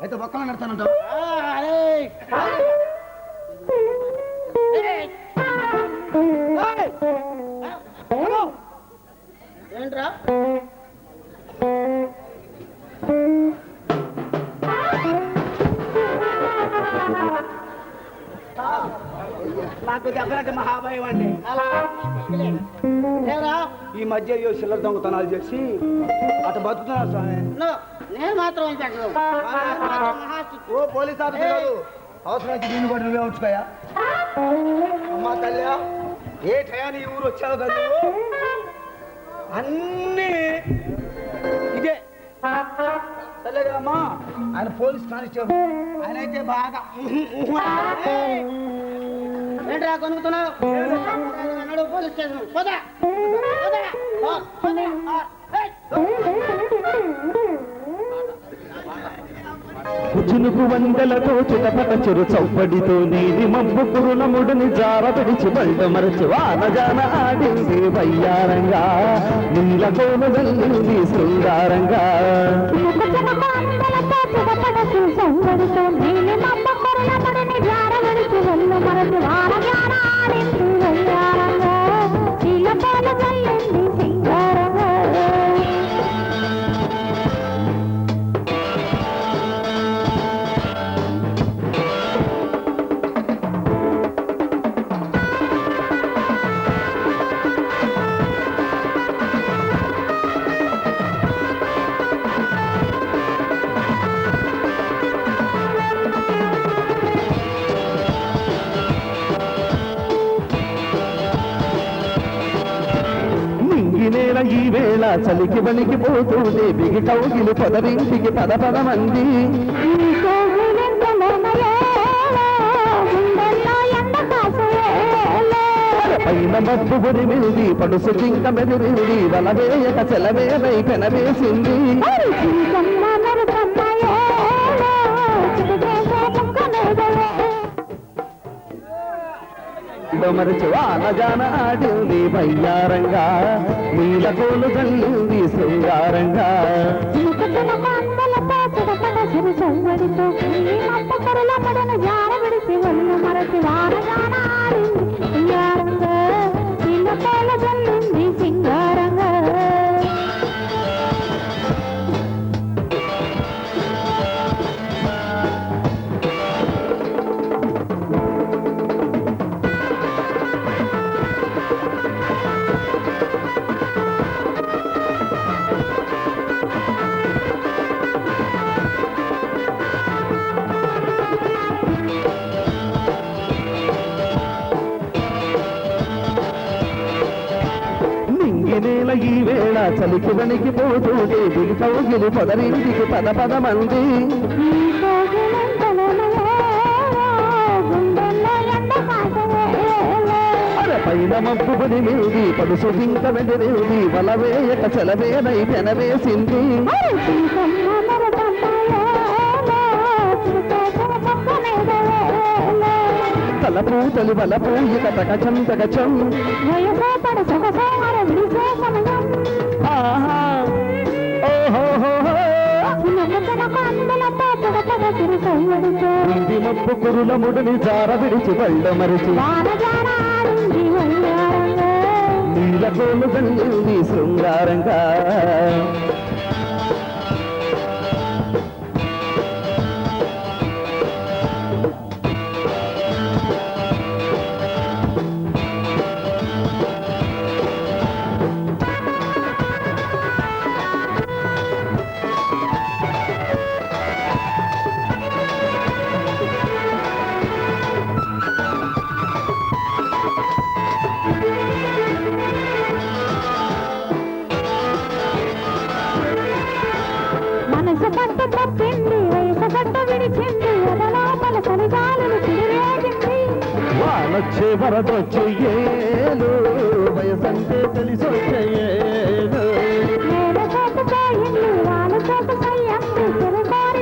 అయితే ఒక్కలా నడతానంటావు ఏంట్రా? నాకు దెబ్బలంటే మహాభయం అండి. ఈ మధ్య అయ్యో చిల్లర దొంగతనాలు చేసి అటు బతుకుతున్నారు స్వామి? నో, నేను మాత్రం. ఓ పోలీస్ ఆఫీసర్ గారు అవసరానికి దీన్ని కూడా నువ్వే ఉంచుకోయా? అమ్మా తల్లి ఏ టయాన్ని ఈ ఊరు వచ్చావు కదా? నువ్వు? అన్నీ ఇదే. సరేగా అమ్మా ఆయన పోలీస్ కానిస్టేబుల్. ఆయన అయితే బాగా! ఏంట్రా కొనుక్కుతున్నావు పోలీస్ స్టేషన్. పోదా! చినుకు వందలతో చిటపట చెరు చౌపడితో నీది మబ్బు కురునముడిని జార పిడిచి బండ మరచి వానజాన ఆడింది వయ్యారంగా. నీల కోను వెళ్ళింది శృంగారంగా. నింగి ఇలా చలికి వణికి పోతుంటే బిగిటౌగిలు కౌగిలి పద పద మంది. పైన మబ్బు గురిమింది పడుసు జింక మెదిరింది వలవేయక చెలవేదై పెనవేసింది మరచి వానజాన ఆడింది వయ్యారంగా నీల కోలు చల్లింది శృంగారంగా. సింగారంగా చలికి వణికి పోతూనే బిగి కౌగిలి పొదరింటికి పద పద మంది. పైన మబ్బు మీది పలుసు జింక మెదిరింది వలవేయక చలవేనై పెనవేసింది తలపు తలి వలపు ఇక తగచం తగచం ఆహా ఓహోహోహో. ఇంటి మబ్బు కురుల ముడిని జార విడిచి వెళ్ళ మరిచి. నీల కోలు వెళ్ళింది శృంగారంగా.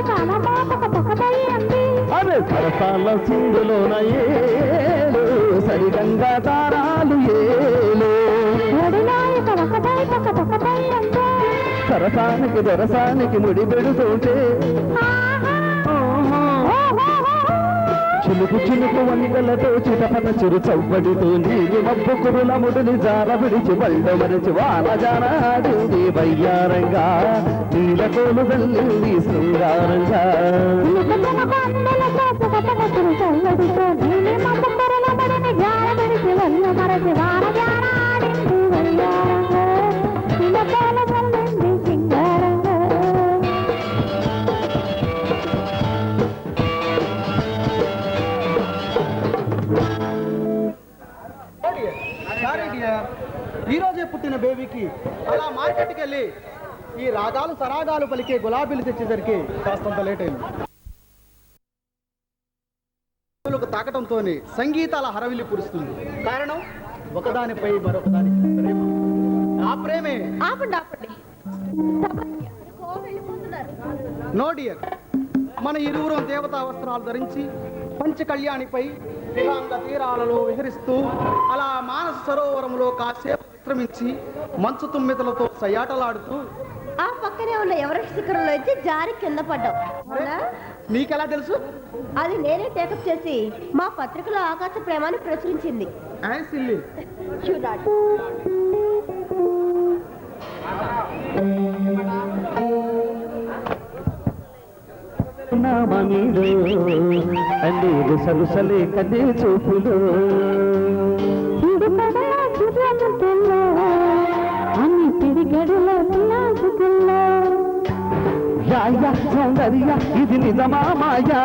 తన మోపక పొకదయ్యంది అరే సరసాల సింధులోన ఏలు సరిగంగా తారాలు ఏలు. సరసానికి దొరసానికి ముడి పెడుతుంటే చిలుకు చిలుకు వంగలతో చిటపట చిరు చవ్వడితో నీకు మబ్బు కురులముడిని జార విడిచి బళ్ళ మరిచి వాన జారాడింది ఆడింది వయ్యారంగా నీలకోలు వెళ్ళింది శృంగారంగా. వాన జారాడింది వయ్యారంగా. ఈ రోజే పుట్టిన బేబీకి అలా మార్కెట్కి వెళ్ళి ఈ రాగాలు సరాగాలు పలికే గులాబీలు తెచ్చేసరికి కాస్తంత లేట్ అయింది. తాకటంతో సంగీతాల హరవిల్లి కురుస్తుంది. కారణం ఒకదానిపై మరొకదాని ఆ ప్రేమే ఆపండి ఆపండి. వెళ్ళిపోతున్నారు? No dear. మన ఇరువురం దేవతా వస్త్రాలు ధరించి పంచ కళ్యాణిపై విలాంగ తీరాలలో విహరిస్తూ అలా మానస సరోవరంలో కాసేపు విశ్రమించి మంచు తుమ్మిదలతో సయాటలాడుతూ ఆ పక్కనే ఉన్న ఎవరెస్ట్ శిఖరంలో అయితే జారి కింద పడ్డాం. అవునా? నీకెలా తెలుసు? అది నేనే టేకప్ చేసి మా పత్రికలో ఆకాశ ప్రేమాన్ని ప్రచురించింది. ఐ నామీలో అన్ని రుసరుసలే కదే చూపులో ఇది నిజమా మాయా?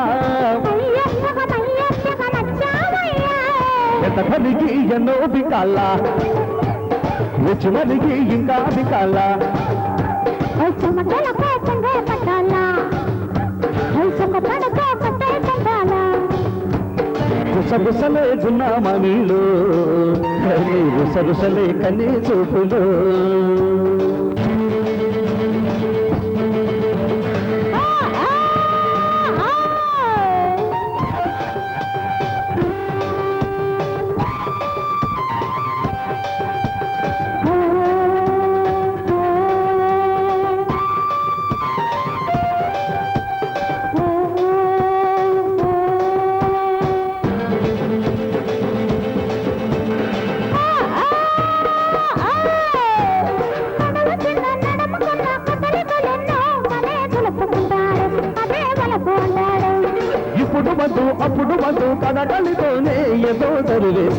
ఎంత కలిగి ఎన్నో బికాల రుచిమలిగి ఇంకా బికాల గుసగుసలే గున్నామా నీలో నీ రుసరుసలే కనీ చూపులో.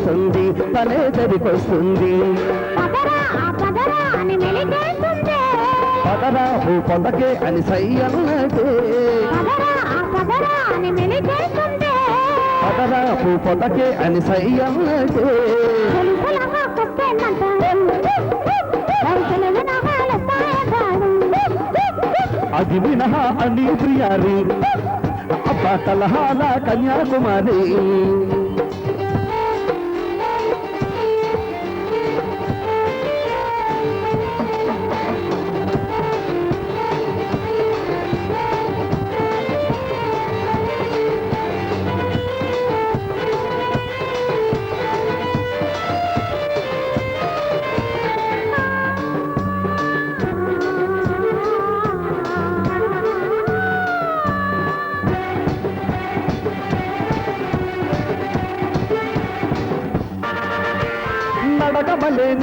తరివేస్తుంది తనే తరికొస్తుంది పదరా ఓ పొందకే అని సై పదరా ఓ పొందకే అని సై అది మినహా అని ప్రియారి. అబ్బా కలహాల కన్యాకుమారి.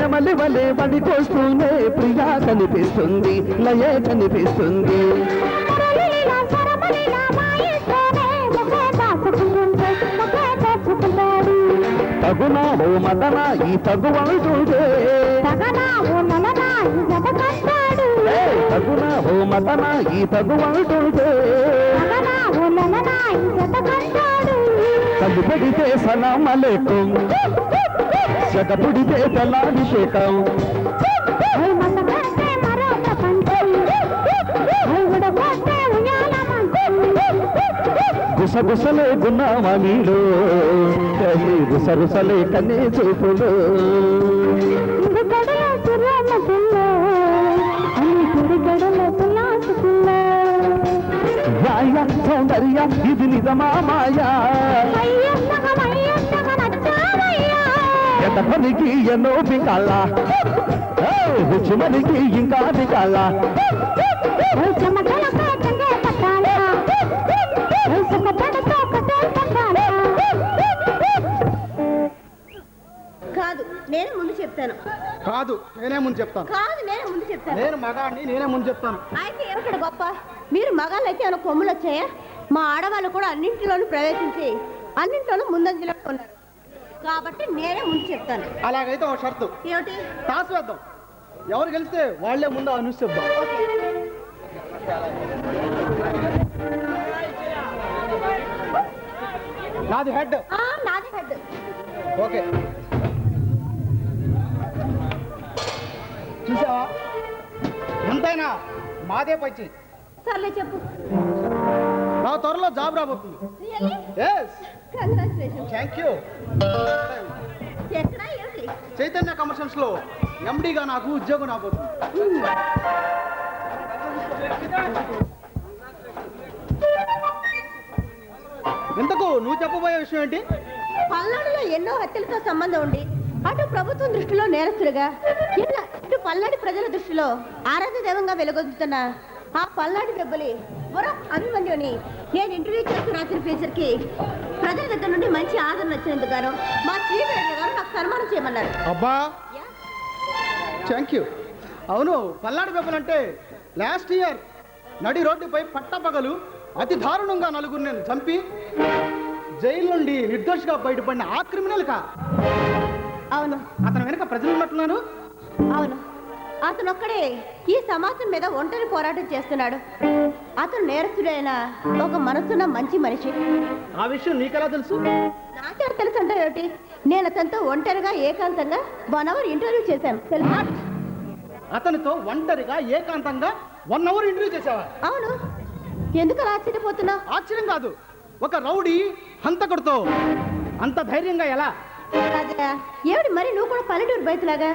నెమలి వలే వడికొస్తూనే ప్రియా కనిపిస్తుంది లయే కనిపిస్తుంది. తగునా ఓ మదన ఈ తగువంటుడే ఏ, తగునా ఓ మదన ఈ తగువంటుడే కళ్ళు పెడితే సలాం అలేకం. జగ పుడితే తెల్లాభిషేకం గుసగుసలే గున్నామా నీలో గుసగుసలే కన్నే చూపులో. సరియా ఇది నిజమా మాయా? ఎంతమందికి ఎన్నో బికాలా రుచిమనికి ఇంకా బికాలా కాదు నేను ముందు చెప్తాను. కాదు నేనే ముందు చెప్తాను. కాదు నేనే ముందు చెప్తాను. నేను మగాడిని నేనే ముందు చెప్తాను. అయితే ఏమిటడు గొప్ప? మీరు మగాళ్ళైతే ఏమైనా కొమ్ములు వచ్చాయా? మా ఆడవాళ్ళు కూడా అన్నింటిలోనూ ప్రవేశించి అన్నింటిలోనూ ముందంజలో ఉన్నారు. కాబట్టి నేనే ముందు చెప్తాను. అలాగైతే ఒక షరతు. ఏమిటి? టాస్ వేద్దాం. ఎవరు గెలిస్తే వాళ్ళే ముందు ఆ న్యూస్ చెప్దాం. నాది హెడ్. నాది హెడ్. ఓకే. చూసావా? ఎంతైనా మాదే పచ్చి. సర్లే చెప్పు. నా త్వరలో జాబ్ రాబోతుంది. థ్యాంక్ యూ చైతన్య కమర్షియల్స్లో ఎండిగా నాకు ఉద్యోగం రాబోతుంది. ఇంతకు నువ్వు చెప్పబోయే విషయం ఏంటి? పల్నాడులో ఎన్నో హత్యలతో సంబంధం ఉండి అటు ప్రభుత్వం దృష్టిలో నేరస్తులుగా ఇలా ఇటు పల్నాడు ప్రజల దృష్టిలో ఆరాధ్య దైవంగా వెలుగొందుతున్న ఆ పల్నాడు దెబ్బలి వరం అభిమన్యుని నేను ఇంటర్వ్యూ చేస్తూ రాసిన ఫీచర్కి ప్రజల దగ్గర నుండి మంచి ఆదరణ వచ్చినందుకు గాను మా చీఫ్ ఎడిటర్ గారు నాకు సన్మానం చేయమన్నారు. అబ్బా? Thank you. అవును పల్నాడు పెప్పలంటే లాస్ట్ ఇయర్ నడి రోడ్డుపై పట్టపగలు అతి దారుణంగా నలుగురు నేను చంపి జైలు నుండి నిర్దోషిగా బయటపడిన ఆ క్రిమినల్ కా? అవును. అతని వెనుక ప్రజలు ఉన్నట్టున్నారు? అవును. అతను ఒక్కడే ఈ సమాజం మీద ఒంటరి పోరాటం చేస్తున్నాడు. అతను నేరస్తుడైన ఒక మనసున్న మంచి మనిషి. ఆ విషయం నీకెలా తెలుసు? నాకే తెలుసు అంటే ఏమిటి? నేను అతనితో ఒంటరిగా ఏకాంతంగా వన్ అవర్ ఇంటర్వ్యూ చేశాను. తెలుసా? అతనితో ఒంటరిగా ఏకాంతంగా వన్ అవర్ ఇంటర్వ్యూ చేసావా అవును. ఎందుకు అలా ఆశ్చర్యపోతున్నా? ఆశ్చర్యం కాదు. ఒక రౌడీ హంతకుడితో అంత ధైర్యంగా ఎలా? రాజా ఏమిటి మరి నువ్వు కూడా పల్లెటూరు బయటలాగా?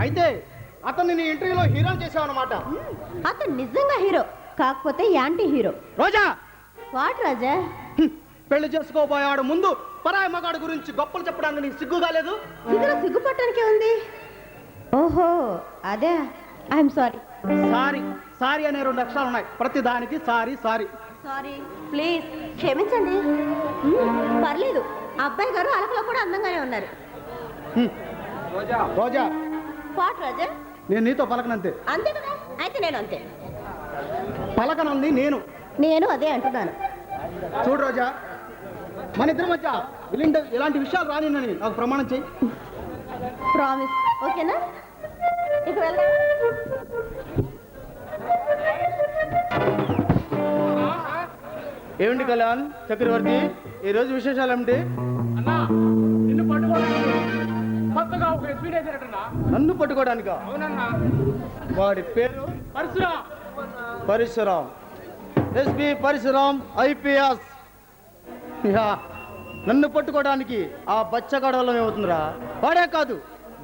అయితే అతన్ని నీ ఇంటర్వ్యూలో హీరో చేసావన్నమాట. అతను నిజంగా హీరో కాకపోతే anti hero. Roja! What Raja? పెళ్ళి చేసుకోబోయాడు ముందు పరాయి మగాడు గురించి గొప్పలు చెప్పడానికి నీకు సిగ్గుగా లేదు? ఇందులో సిగ్గుపట్టడానికి ఉంది. ఓహో అదే. I'm sorry. సారీ సారీ అనే రెండు అక్షరాలు ఉన్నాయి. ప్రతి దానికి సారీ సారీ. సారీ ప్లీజ్ క్షమించండి. పర్లేదు. అబ్బాయి గారు అలకలో కూడా అందంగానే ఉన్నారు. హ్మ్. రోజా వాట్ రాజా నేను నీతో పలకనంతే. అంతే కదా? అయితే నేను అంతే. పలకనంది నేను. నేను అదే అంటున్నాను. చూడు రోజా మన ఇద్దరి మధ్య ఇలాంటి ఇలాంటి విషయాలు రానినని నాకు ప్రమాణం చేయి ప్రామిస్ ఓకేనా? ఇక వెళ్దాం. ఏమిటి కళ్యాణ్ చక్రవర్తి? ఈ రోజు విశేషాలు ఏమిటి? అన్నా నిన్ను పట్టుకోవడానికి కొత్తగా ఒక ఎస్పీ వేసారటన్నా నన్ను పట్టుకోవడానిక? వాడి పేరు? పరశురా. పరశురాం. SP Parashuram IPS. నన్ను పట్టుకోవడానికి ఆ బచ్చగడవలం ఏమవుతుందిరా వాడే కాదు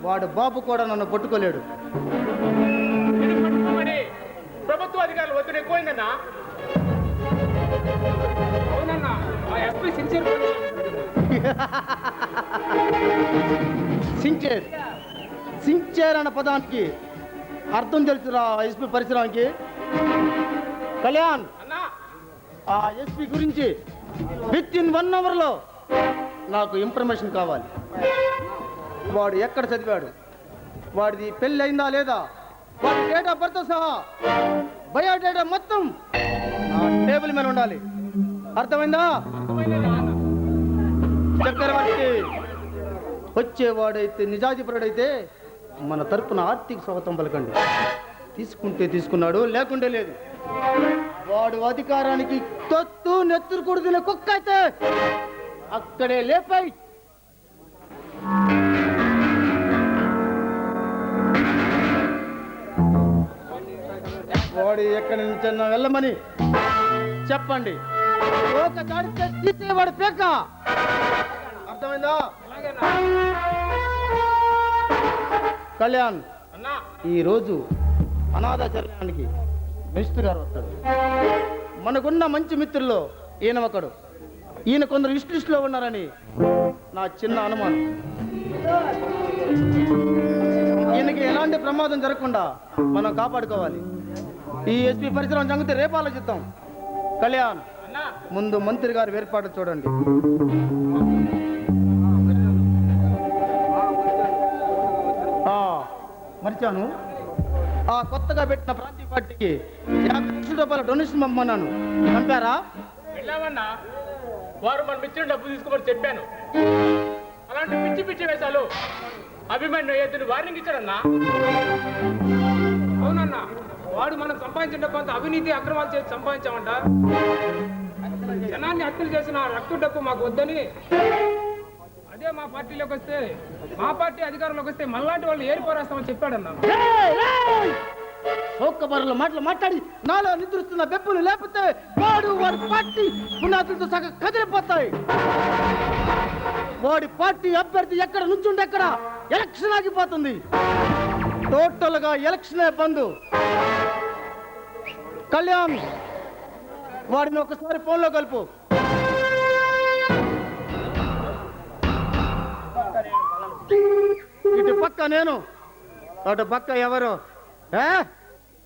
వాడు బాబు కూడా నన్ను పట్టుకోలేడు. ప్రభుత్వ అధికారులు ఒత్తిడి ఎక్కువైందన్నా. అవునన్నా ఎస్పీ సిన్సియర్ సించేర్ సించేర్ అన్న పదానికి అర్థం తెలుసురా ఎస్పి పరశురాంకి కళ్యాణ్ అన్నా. ఆ ఎస్పి గురించి విత్ ఇన్ వన్ అవర్లో నాకు ఇన్ఫర్మేషన్ కావాలి. వాడు ఎక్కడ చదివాడు? వాడిది పెళ్ళి అయిందా లేదా? వాడి డేట్ ఆఫ్ బర్త్ సహా బయోడేటా మొత్తం నా టేబుల్ మీద ఉండాలి. అర్థమైందా? చక్రవర్తి వచ్చేవాడైతే నిజాధిపరుడైతే మన తరపున ఆర్థిక స్వాగతం పలకండి. తీసుకుంటే తీసుకున్నాడు లేకుంటే లేదు. వాడు అధికారానికి తొత్తు నెత్తురు కొడుతున్న కుక్క అయితే అక్కడే లేపాయి. వాడు ఎక్కడి నుంచి వెళ్ళమని చెప్పండి. ఒక దాడితే తీసేవాడు పేక. అర్థమైందా? కళ్యాణ్. అన్నా. ఈ రోజు అనాథాచరణానికి మినిస్టర్ గారు వస్తాడు మనకున్న మంచి మిత్రుల్లో ఈయన ఒకడు. ఈయన కొందరు ఇష్ట లిస్టులో ఉన్నారని నా చిన్న అనుమానం. ఈయనకి ఎలాంటి ప్రమాదం జరగకుండా మనం కాపాడుకోవాలి. ఈ ఎస్పీ పరిసరం సంగతి రేపు ఆలోచిద్దాం. కళ్యాణ్ ముందు మంత్రి గారు ఏర్పాటు చూడండి. మర్చాను. ఆ కొత్తగా పెట్టిన ప్రాంతీయ పార్టీకి యాభై లక్షల రూపాయల డొనేషన్ పంపమన్నాను. పంపారా? వెళ్ళామన్నా వారు మనం ఇచ్చిన డబ్బు తీసుకోమని చెప్పాను. అలాంటి పిచ్చి పిచ్చి వేశాలు అభిమన్యు అయ్యేదని వార్నింగ్ ఇచ్చాడన్నా అవునన్నా వాడు మనం సంపాదించిన కొంత అవినీతి అక్రమాలు చేసి సంపాదించామంట. జనాన్ని హత్యలు చేసిన రక్త డబ్బు మాకు వద్దని అదే మా పార్టీలోకి వస్తే మా పార్టీ అధికారంలోకి వస్తే మళ్ళాంటి వాళ్ళు ఏరిపోరేస్తామని చెప్పాడన్నా. మాటలు మాట్లాడి నాలో నిద్రిస్తున్న బెప్పులు లేకపోతే వాడు వాడి పార్టీ పునాదులతో సగం కదిలిపోతాయి. వాడి పార్టీ అభ్యర్థి ఎక్కడ నుంచుంటే ఎక్కడ ఎలక్షన్ ఆగిపోతుంది. టోటల్గా ఎలక్షనే బంద్. కళ్యాణ్ వాడిని ఒకసారి ఫోన్లో కలుపు. పక్క నేను? అటు పక్క ఎవరు? ఏ?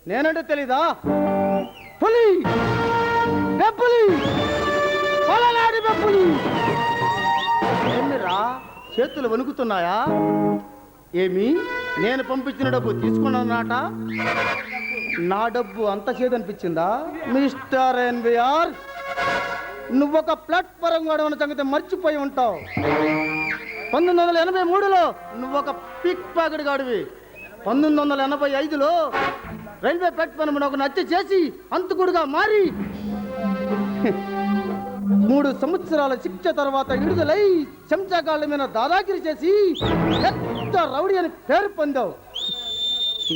నేనంటే తెలీదా? పులి! బెప్పులి పొలనాడి ఏమిరా? చేతులు వణుకుతున్నాయా? ఏమి? నేను పంపించిన డబ్బు తీసుకున్నానట. నా డబ్బు అంత చేదనిపించిందా? మిస్టర్ ఎన్విఆర్ నువ్వొక ప్లాట్ఫారం గడవన సంగతి మర్చిపోయి ఉంటావు. పంతొమ్మిది వందల ఎనభై మూడులో నువ్వు ఒక పిక్ పాకెట్ గాడివి. పంతొమ్మిది వందల ఎనభై ఐదులో రైల్వే ప్లాట్ఫామ్ ఒక హత్య చేసి అంతకుడుగా మారి మూడు సంవత్సరాల శిక్ష తర్వాత విడుదలై చెంచాగాళ్ళ మీద దాదాగిరి చేసి పెద్ద రౌడీ అని పేరు పొందావు.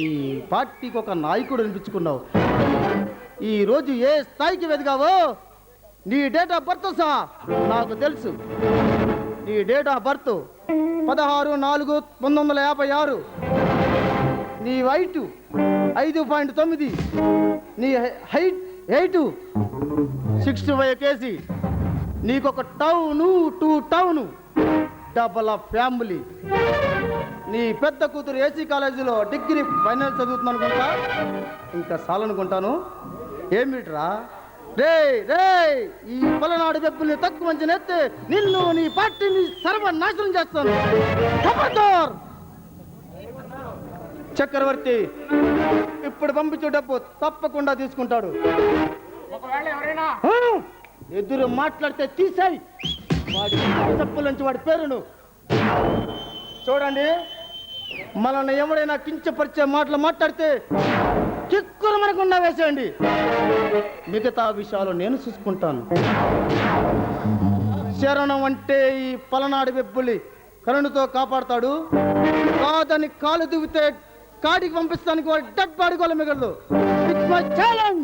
ఈ పార్టీకి ఒక నాయకుడు అనిపించుకున్నావు. ఈరోజు ఏ స్థాయికి వెదిగావో నీ డేట్ ఆఫ్ బర్త్ సహా నాకు తెలుసు. నీ డేట్ ఆఫ్ బర్త్ పదహారు నాలుగు పంతొమ్మిది వందల యాభై ఆరు. నీ వైట్ ఐదు పాయింట్ తొమ్మిది. నీ height eight sixty five KG. నీకొక town to town double of family. నీ పెద్ద కూతురు ఏసీ కాలేజీలో డిగ్రీ ఫైనల్ చదువుతుంది అనుకుంటా ఇంకా చాలనుకుంటాను. ఏమిట్రా? రే రే ఈ పలనాడు వెప్పుల్ని తక్కువ మంచి నెత్తే నిన్ను నీ పార్టీని సర్వనాశనం చేస్తాను! చక్రవర్తి ఇప్పుడు పంపించే డబ్బు తప్పకుండా తీసుకుంటాడు! ఎదురు మాట్లాడితే తీసాయి వాడి తప్పుల నుంచి వాడి పేరును చూడండి మనల్ని ఎవడైనా కించపరిచే మాటలు మాట్లాడితే చిక్కులు మనకుండా వేసేయండి. మిగతా విషయాలు నేను చూసుకుంటాను. శరణం అంటే ఈ పలనాడు వెబ్బులి కరుణతో కాపాడతాడు. కాదని కాలు దువ్వితే కాడికి పంపిస్తానికి వాడు డెడ్ బాడీ కూడా మిగలదు. It's my challenge